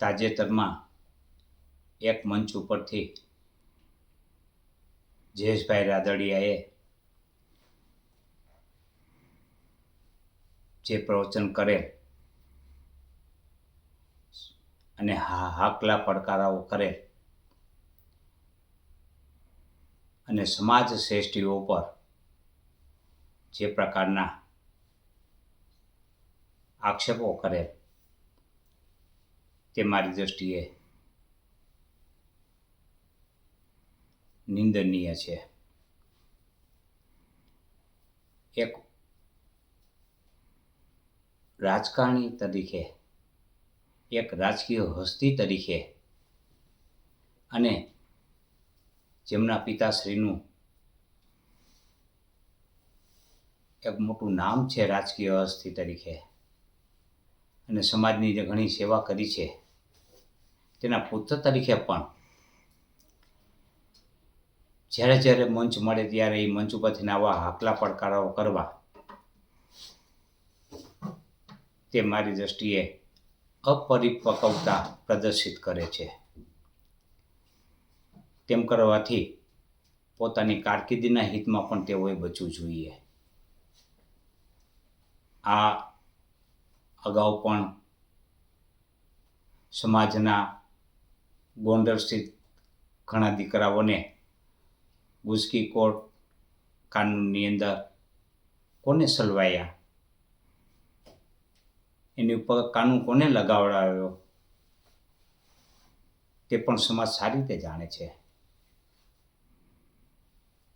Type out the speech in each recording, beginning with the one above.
તાજેતરમાં એક મંચ ઉપરથી જયેશભાઈ રાદડિયાએ જે પ્રવચન કરેલ અને હા, હાકલા પડકારાઓ કરેલ અને સમાજ શ્રેષ્ઠીઓ પર જે પ્રકારના આક્ષેપો કરેલ તે મારી દૃષ્ટિએ નિંદનીય છે. એક રાજકારણી તરીકે, એક રાજકીય હસ્તી તરીકે અને જેમના પિતાશ્રીનું એક મોટું નામ છે રાજકીય હસ્તી તરીકે અને સમાજની જે ઘણી સેવા કરી છે તેના પુત્ર તરીકે પણ. જ્યારે જ્યારે મંચ મળે ત્યારે એ મંચ ઉપરથી આવા હાકલા પડકારાઓ કરવા તે મારી દૃષ્ટિએ અપરિપક્વતા પ્રદર્શિત કરે છે. તેમ કરવાથી પોતાની કારકિર્દીના હિતમાં પણ તેઓએ બચવું જોઈએ. આ અગાઉ પણ સમાજના ગોંડલ સ્થિત ઘણા દીકરાઓને ગુજકી કોર્ટ કાનૂનની અંદર કોને સલવાયા? એની ઉપર કાનૂન કોને લગાવડાવ્યો? તે પણ સમાજ સારી રીતે જાણે છે.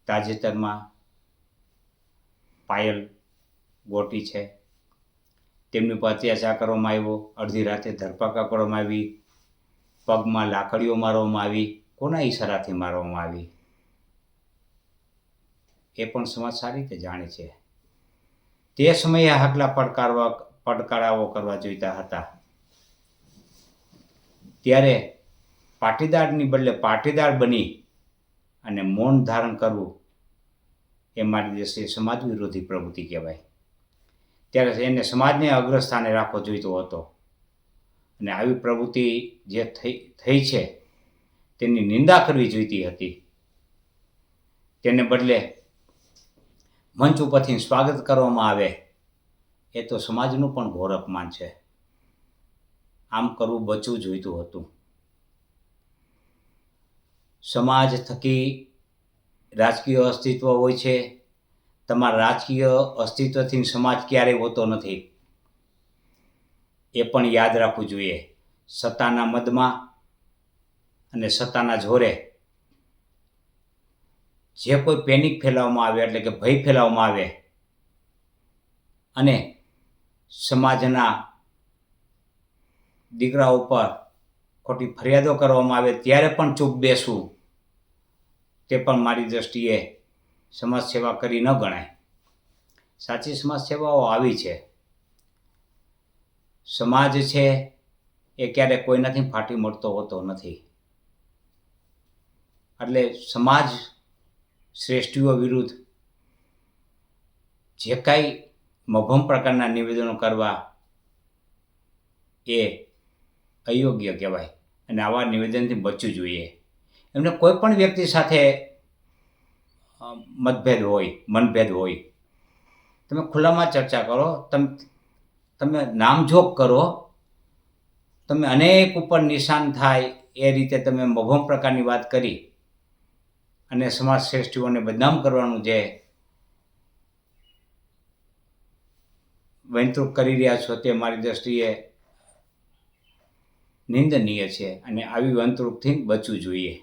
તાજેતરમાં પાયલ ગોટી છે. તેમની ઉપર અત્યાચાર કરવામાં આવ્યો. અડધી રાતે ધરપકડ કરવામાં આવી. પગમાં લાકડીઓ મારવામાં આવી, કોના ઈશારાથી મારવામાં આવી? એ પણ સમાજ સારી રીતે જાણે છે. તે સમયે હાકલા પડકારવા, પડકારાઓ કરવા જોઈતા હતા. ત્યારે પાટીદારની બદલે પાટીદાર બની અને મૌન ધારણ કરવું એ મારી દ્રષ્ટિએ સમાજ વિરોધી પ્રવૃત્તિ કહેવાય. ત્યારે એને સમાજને અગ્રસ્થાને રાખવો જોઈતો હતો. અને આવી પ્રવૃત્તિ જે થઈ થઈ છે, તેની નિંદા કરવી જોઈતી હતી. તેને બદલે મંચ ઉપરથી સ્વાગત કરવામાં આવે, એ તો સમાજનું પણ ઘોર અપમાન છે. આમ કરવું બચવું જોઈતું હતું. સમાજ થકી રાજકીય અસ્તિત્વ હોય છે. તમારા રાજકીય અસ્તિત્વથી સમાજ ક્યારેય હોતો નથી. એ પણ યાદ રાખવું જોઈએ. સત્તાના મદમાં અને સત્તાના જોરે જે કોઈ પેનિક ફેલાવવામાં આવે, એટલે કે ભય ફેલાવવામાં આવે, અને સમાજના દીકરાઓ પર ખોટી ફરિયાદો કરવામાં આવે, ત્યારે પણ ચૂપ બેસવું, તે પણ મારી દ્રષ્ટિએ સમાજ સેવા કરી ન ગણાય. સાચી સમાજ સેવાઓ આવી છે. સમાજ છે એ ક્યારે કોઈનાથી ફાટી મળતો હોતો નથી. એટલે સમાજ શ્રેષ્ઠીઓ વિરુદ્ધ જે કાંઈ મભમ પ્રકારના નિવેદનો કરવા એ અયોગ્ય કહેવાય અને આવા નિવેદનથી બચવું જોઈએ. એમને કોઈ પણ વ્યક્તિ સાથે મતભેદ હોય, મનભેદ હોય, તમે ખુલ્લામાં ચર્ચા કરો, તમે તમે નામજોગ કરો, તમે અનેક ઉપર નિશાન થાય એ રીતે તમે મભમ પ્રકારની વાત કરી અને સમાજ શ્રેષ્ઠીઓને બદનામ કરવાનું જે વૈંતૃક કરી રહ્યા છો તે મારી દ્રષ્ટિએ નિંદનીય છે અને આવી વંતૃકથી બચવું જોઈએ.